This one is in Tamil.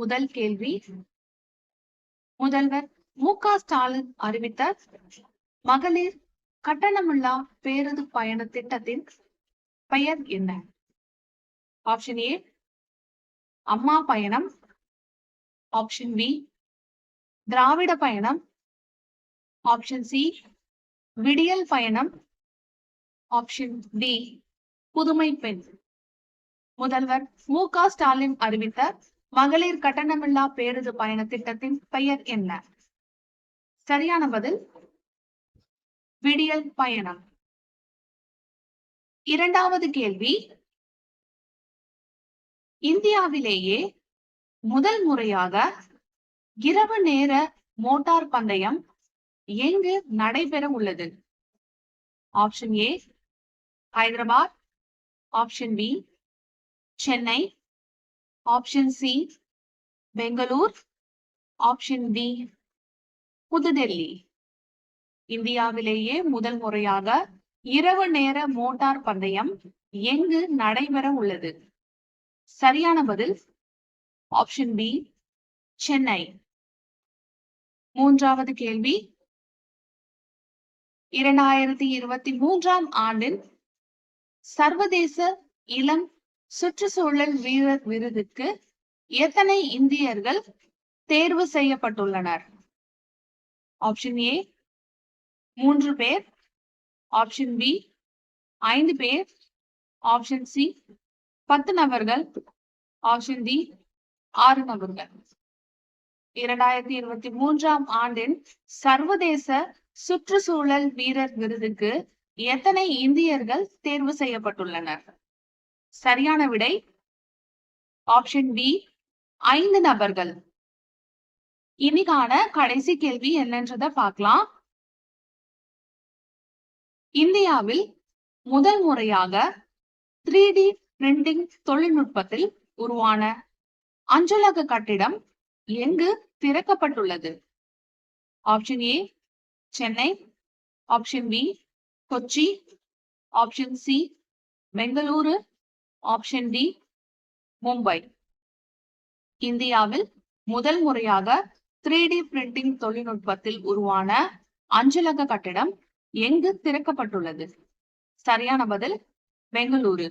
முதல் கேள்வி. முதல்வர் மு க ஸ்டாலின் அறிவித்த மகளிர் கட்டணமில்லா பேருந்து பயண திட்டத்தின் பெயர் என்ன? ஆப்ஷன் ஏ அம்மா பயணம். ஆப்ஷன் பி திராவிட பயணம். ஆப்ஷன் சி விடியல் பயணம். ஆப்ஷன் டி புதுமை பெண். முதல்வர் மு க ஸ்டாலின் அறிவித்த மகளிர் கட்டணமில்லா பேருந்து பயண திட்டத்தின் பெயர் என்ன? சரியான பதில் விடியல் பயணம். இரண்டாவது கேள்வி இந்தியாவிலேயே முதல் முறையாக இரவு நேர மோட்டார் பந்தயம் எங்கு நடைபெற உள்ளது? Option A Hyderabad. Option B Chennai. Option C Bangalore option D புதுடெல்லி இந்தியாவிலேயே முதல் முறையாக இரவு நேர மோட்டார் பந்தயம் எங்கு நடைபெற உள்ளது? சரியான பதில் ஆப்ஷன் பி சென்னை மூன்றாவது கேள்வி இரண்டாயிரத்தி இருபத்தி மூன்றாம் ஆண்டில் சர்வதேச இளம் சுற்றுச்சூழல் வீரர் விருதுக்கு எத்தனை இந்தியர்கள் தேர்வு செய்யப்பட்டுள்ளனர்? ஆப்ஷன் ஏ மூன்று பேர். ஆப்ஷன் பி ஐந்து பேர். ஆப்ஷன் சி பத்து நபர்கள். ஆப்ஷன் டி ஆறு நபர்கள். இரண்டாயிரத்தி இருபத்தி மூன்றாம் ஆண்டின் சர்வதேச சுற்றுச்சூழல் வீரர் விருதுக்கு எத்தனை இந்தியர்கள் தேர்வு செய்யப்பட்டுள்ளனர்? சரியான விடை ஆப்ஷன் பி ஐந்து நபர்கள். இன்னைக்கான கடைசி கேள்வி என்னன்றத பார்க்கலாம். இந்தியாவில் முதல் முறையாக த்ரீ டி பிரிண்டிங் தொழில்நுட்பத்தில் உருவான அஞ்சலக கட்டிடம் எங்கு திறக்கப்பட்டுள்ளது? Option A Chennai. Option B Kochi. Option C Bengaluru. Option D Mumbai இந்தியாவில் முதல் முறையாக த்ரீ டி பிரிண்டிங் தொழில்நுட்பத்தில் உருவான அஞ்சலக கட்டிடம் எங்கு திறக்கப்பட்டுள்ளது? சரியான பதில் பெங்களூரு.